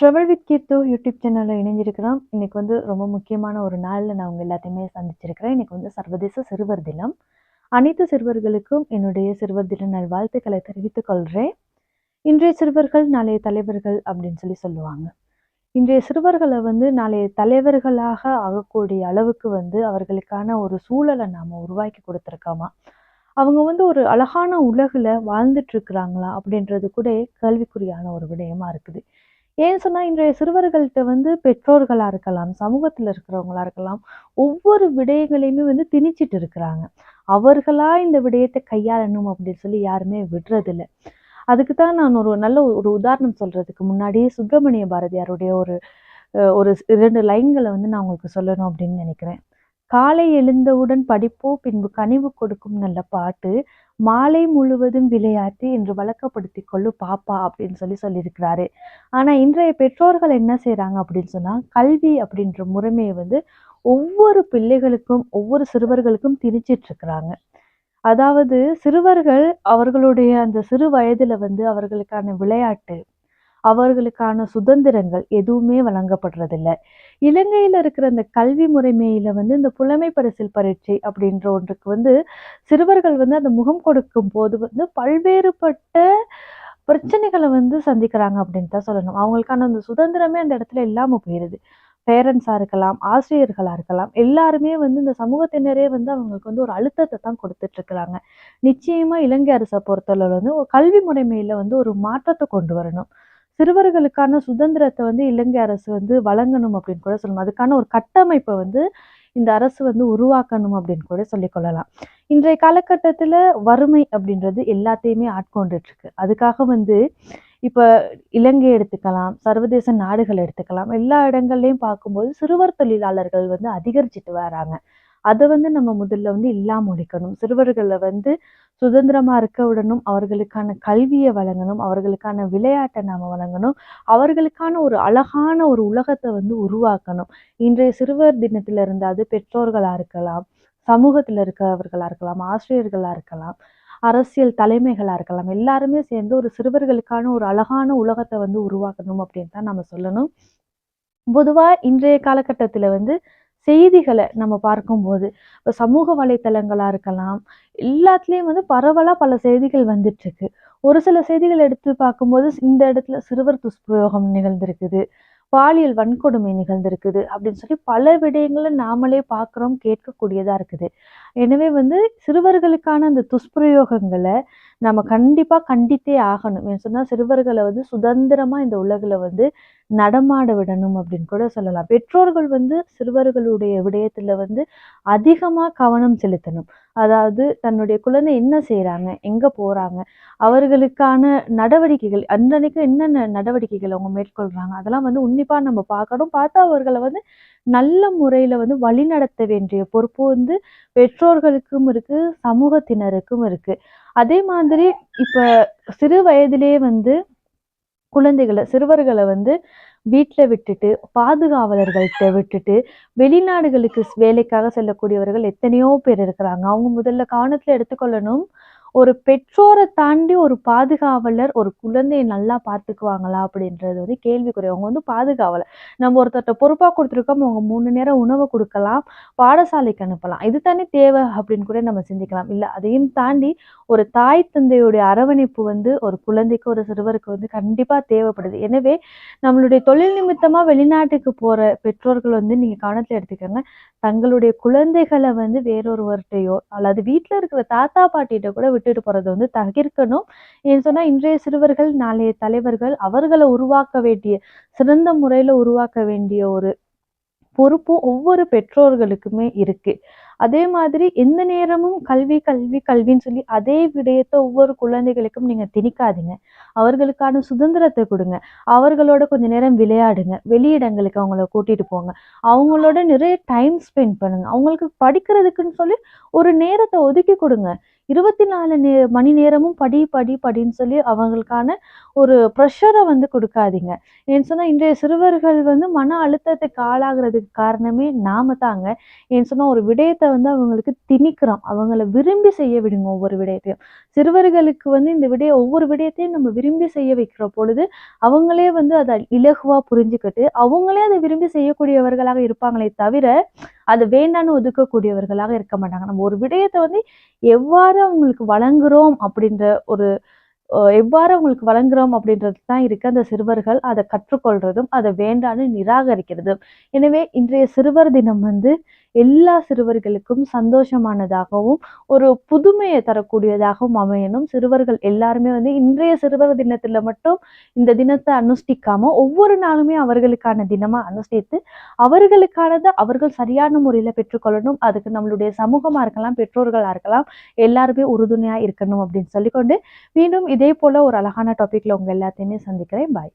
Travel with கீர்த்து YouTube சேனலில் இணைஞ்சிருக்கிறோம். இன்னைக்கு வந்து ரொம்ப முக்கியமான ஒரு நாளில் நான் உங்கள் எல்லாத்தையுமே சந்திச்சிருக்கிறேன். இன்னைக்கு வந்து சர்வதேச சிறுவர் தினம். அனைத்து சிறுவர்களுக்கும் என்னுடைய சிறுவர் தின நல்வாழ்த்துக்களை தெரிவித்துக் கொள்கிறேன் இன்றைய சிறுவர்கள் நாளைய தலைவர்கள் அப்படின்னு சொல்லி சொல்லுவாங்க. இன்றைய சிறுவர்களை வந்து நாளைய தலைவர்களாக ஆகக்கூடிய அளவுக்கு வந்து அவர்களுக்கான ஒரு சூழலை நாம் உருவாக்கி கொடுத்துருக்கோமா? அவங்க வந்து ஒரு அழகான உலகில் வாழ்ந்துட்டு இருக்கிறாங்களா அப்படின்றது கூட கேள்விக்குறியான ஒரு விடயமா இருக்குது. ஏன் சொன்னால் இன்றைய சிறுவர்கள்ட்ட வந்து பெற்றோர்களாக இருக்கலாம் சமூகத்தில் இருக்கிறவங்களா இருக்கலாம் ஒவ்வொரு விடயங்களையுமே வந்து திணிச்சிட்டு இருக்கிறாங்க. அவர்களாக இந்த விடயத்தை கையாளணும் அப்படின்னு சொல்லி யாருமே விடுறதில்ல. அதுக்கு தான் நான் ஒரு நல்ல ஒரு உதாரணம் சொல்கிறதுக்கு முன்னாடியே சுப்பிரமணிய பாரதியாருடைய ஒரு ஒரு இரண்டு லைன்களை வந்து நான் உங்களுக்கு சொல்லணும் அப்படின்னு நினைக்கிறேன். காலை எழுந்தவுடன் படிப்போ பின்பு கனிவு கொடுக்கும் நல்ல பாட்டு மாலை முழுவதும் விளையாட்டு என்று வழக்கப்படுத்தி கொள்ளு பாப்பா அப்படின்னு சொல்லி சொல்லியிருக்கிறாரு. ஆனா இன்றைய பெற்றோர்கள் என்ன செய்கிறாங்க அப்படின்னு சொன்னா கல்வி அப்படின்ற முறைமையை வந்து ஒவ்வொரு பிள்ளைகளுக்கும் ஒவ்வொரு சிறுவர்களுக்கும் திணிச்சிட்டு இருக்கிறாங்க. அதாவது சிறுவர்கள் அவர்களுடைய அந்த சிறு வயதுல வந்து அவர்களுக்கான விளையாட்டு அவர்களுக்கான சுதந்திரங்கள் எதுவுமே வழங்கப்படுறதில்ல. இலங்கையில் இருக்கிற அந்த கல்வி முறைமையில் வந்து இந்த புலமை பரிசில் பரீட்சை அப்படின்ற ஒன்றுக்கு வந்து சிறுவர்கள் வந்து அந்த முகம் கொடுக்கும் போது வந்து பல்வேறுபட்ட பிரச்சனைகளை வந்து சந்திக்கிறாங்க அப்படின்னு தான் சொல்லணும். அவங்களுக்கான அந்த சுதந்திரமே அந்த இடத்துல இல்லாமல் போயிடுது பேரண்ட்ஸாக இருக்கலாம் ஆசிரியர்களாக இருக்கலாம் எல்லாருமே வந்து இந்த சமூகத்தினரே வந்து அவங்களுக்கு வந்து ஒரு அழுத்தத்தை தான் கொடுத்துட்ருக்குறாங்க நிச்சயமாக இலங்கை அரசை பொறுத்தளவு வந்து ஒரு கல்வி முறைமையில் வந்து ஒரு மாற்றத்தை கொண்டு வரணும். சிறுவர்களுக்கான சுதந்திரத்தை வந்து இலங்கை அரசு வந்து வழங்கணும் அப்படின்னு கூட சொல்லணும். அதுக்கான ஒரு கட்டமைப்பை வந்து இந்த அரசு வந்து உருவாக்கணும் அப்படின்னு கூட சொல்லிக்கொள்ளலாம் இன்றைய காலகட்டத்துல வறுமை அப்படின்றது எல்லாத்தையுமே ஆட்கொண்டுட்டு இருக்கு அதுக்காக வந்து இப்ப இலங்கை எடுத்துக்கலாம் சர்வதேச நாடுகள் எடுத்துக்கலாம் எல்லா இடங்கள்லையும் பார்க்கும்போது சிறுவர் தொழிலாளர்கள் வந்து அதிகரிச்சுட்டு வராங்க. அதை வந்து நம்ம முதல்ல வந்து இல்லாம ஒழிக்கணும். சிறுவர்களை வந்து சுதந்திரமாக இருக்க விடணும் அவர்களுக்கான கல்வியை வழங்கணும் அவர்களுக்கான விளையாட்டை நாம் வழங்கணும் அவர்களுக்கான ஒரு அழகான ஒரு உலகத்தை வந்து உருவாக்கணும். இன்றைய சிறுவர் தினத்தில் இருந்தாது அது இருக்கலாம் சமூகத்தில் இருக்கிறவர்களாக இருக்கலாம் ஆசிரியர்களாக இருக்கலாம் அரசியல் தலைமைகளாக இருக்கலாம் எல்லாருமே சேர்ந்து ஒரு சிறுவர்களுக்கான ஒரு அழகான உலகத்தை வந்து உருவாக்கணும் அப்படின்னு தான் நம்ம சொல்லணும். பொதுவாக இன்றைய காலகட்டத்தில் வந்து செய்திகளை நம்ம பார்க்கும்போது இப்போ சமூக வலைத்தளங்களா இருக்கலாம் எல்லாத்துலேயும் வந்து பரவலா பல செய்திகள் வந்துட்டுருக்கு. ஒரு சில செய்திகள் எடுத்து பார்க்கும்போது இந்த இடத்துல சிறுவர் துஷ்பிரயோகம் நிகழ்ந்திருக்குது. பாலியல் வன்கொடுமை நிகழ்ந்திருக்குது அப்படின்னு சொல்லி பல விடயங்களை நாமளே பார்க்குறோம் கேட்கக்கூடியதாக இருக்குது. எனவே வந்து சிறுவர்களுக்கான அந்த துஷ்பிரயோகங்களை நம்ம கண்டிப்பாக கண்டித்தே ஆகணும். ஏன்னு சொன்னால் சிறுவர்களை வந்து சுதந்திரமாக இந்த உலகில் வந்து நடமாட விடணும் அப்படின்னு கூட சொல்லலாம். பெற்றோர்கள் வந்து சிறுவர்களுடைய விடயத்தில் வந்து அதிகமாக கவனம் செலுத்தணும். அதாவது தன்னுடைய குழந்தை என்ன செய்கிறாங்க எங்கே போகிறாங்க அவர்களுக்கான நடவடிக்கைகள் அன்னன்னைக்கு என்னென்ன நடவடிக்கைகள் அவங்க மேற்கொள்றாங்க? அதெல்லாம் வந்து உன்னிப்பா நம்ம பார்க்கணும். பார்த்து அவர்களை வந்து நல்ல முறையில வந்து வழிநடத்த வேண்டிய பொறுப்பு வந்து பெற்றோர்களுக்கும் இருக்கு சமூகத்தினருக்கும் இருக்கு. அதே மாதிரி இப்போ சிறு வயதிலே வந்து குழந்தைகளை சிறுவர்களை வந்து வீட்டில் விட்டுட்டு பாதுகாவலர்கள்ட்ட விட்டுட்டு வெளிநாடுகளுக்கு வேலைக்காக செல்லக்கூடியவர்கள் எத்தனையோ பேர் இருக்கிறாங்க. அவங்க முதல்ல கவனத்துல எடுத்துக்கொள்ளணும். ஒரு பெற்றோரை தாண்டி ஒரு பாதுகாவலர் ஒரு குழந்தையை நல்லா பார்த்துக்குவாங்களா அப்படின்றது வந்து கேள்விக்குறி. அவங்க வந்து பாதுகாவலர். நம்ம ஒருத்தர்கிட்ட பொறுப்பாக கொடுத்துருக்கோம் அவங்க மூணு நேரம் உணவை கொடுக்கலாம் பாடசாலைக்கு அனுப்பலாம். இது தானே தேவை அப்படின்னு கூட நம்ம சிந்திக்கலாம். இல்லை அதையும் தாண்டி ஒரு தாய் தந்தையுடைய அரவணைப்பு வந்து ஒரு குழந்தைக்கு ஒரு சிறுவருக்கு வந்து கண்டிப்பாக தேவைப்படுது. எனவே நம்மளுடைய தொழில் நிமித்தமாக வெளிநாட்டுக்கு போகிற பெற்றோர்கள் வந்து நீங்கள் கவனத்தில் எடுத்துக்கோங்க. தங்களுடைய குழந்தைகளை வந்து வேறொருவர்கிட்டையோ அல்லது வீட்டில் இருக்கிற தாத்தா பாட்டிகிட்ட கூட விட்டுட்டு போகிறத வந்து தவிர்க்கணும் ஏன்னு சொன்னால் இன்றைய சிறுவர்கள் நாளைய தலைவர்கள் அவர்களை உருவாக்க வேண்டிய சிறந்த முறையில் உருவாக்க வேண்டிய ஒரு பொறுப்பும் ஒவ்வொரு பெற்றோர்களுக்குமே இருக்கு. அதே மாதிரி எந்த நேரமும் கல்வி கல்வி கல்வின்னு சொல்லி அதே விடயத்தை ஒவ்வொரு குழந்தைகளுக்கும் நீங்க திணிக்காதீங்க. அவர்களுக்கான சுதந்திரத்தை கொடுங்க. அவர்களோட கொஞ்ச நேரம் விளையாடுங்க. வெளியிடங்களுக்கு அவங்கள கூட்டிட்டு போங்க. அவங்களோட நிறைய டைம் ஸ்பெண்ட் பண்ணுங்க. அவங்களுக்கு படிக்கிறதுக்குன்னு சொல்லி ஒரு நேரத்தை ஒதுக்கி கொடுங்க. இருபத்தி நாலு நே மணி நேரமும் படி படி படின்னு சொல்லி அவங்களுக்கான ஒரு ப்ரெஷரை வந்து கொடுக்காதீங்க. ஏன்னு சொன்னால் இன்றைய சிறுவர்கள் வந்து மன அழுத்தத்துக்கு ஆளாகிறதுக்கு காரணமே நாம தாங்க. ஏன்னு சொன்னால் ஒரு விடயத்தை வந்து அவங்களுக்கு திணிக்கிறோம் அவங்கள விரும்பி செய்ய விடுங்க ஒவ்வொரு விடயத்தையும். சிறுவர்களுக்கு வந்து இந்த விடய ஒவ்வொரு விடயத்தையும் நம்ம விரும்பி செய்ய வைக்கிற பொழுது அவங்களே வந்து அதை இலகுவா புரிஞ்சுக்கிட்டு அவங்களே அதை விரும்பி செய்யக்கூடியவர்களாக இருப்பாங்களே தவிர அது வேண்டான்னு ஒதுக்கக்கூடியவர்களாக இருக்க மாட்டாங்க. நம்ம ஒரு விடயத்தை வந்து எவ்வாறு அவங்களுக்கு வழங்குறோம் அப்படின்ற ஒரு எவ்வாறு அவங்களுக்கு வழங்குறோம் அப்படின்றது தான் இருக்கு. அந்த சிறுவர்கள் அதை கற்றுக்கொள்றதும் அதை வேண்டான்னு நிராகரிக்கிறதும். எனவே இன்றைய சிறுவர் தினம் வந்து எல்லா சிறுவர்களுக்கும் சந்தோஷமானதாகவும் ஒரு புதுமையை தரக்கூடியதாகவும் அமையணும். சிறுவர்கள் எல்லாருமே வந்து இன்றைய சிறுவர் தினத்துல மட்டும் இந்த தினத்தை அனுஷ்டிக்காம ஒவ்வொரு நாளுமே அவர்களுக்கான தினமா அனுஷ்டித்து அவர்களுக்கானதை அவர்கள் சரியான முறையில பெற்றுக்கொள்ளணும். அதுக்கு நம்மளுடைய சமூகமா இருக்கலாம் பெற்றோர்களா இருக்கலாம் எல்லாருமே உறுதுணையா இருக்கணும் அப்படின்னு சொல்லிக்கொண்டு மீண்டும் இதே போல ஒரு அழகான டாபிக்ல உங்க எல்லாத்தையுமே சந்திக்கிறேன். பாய்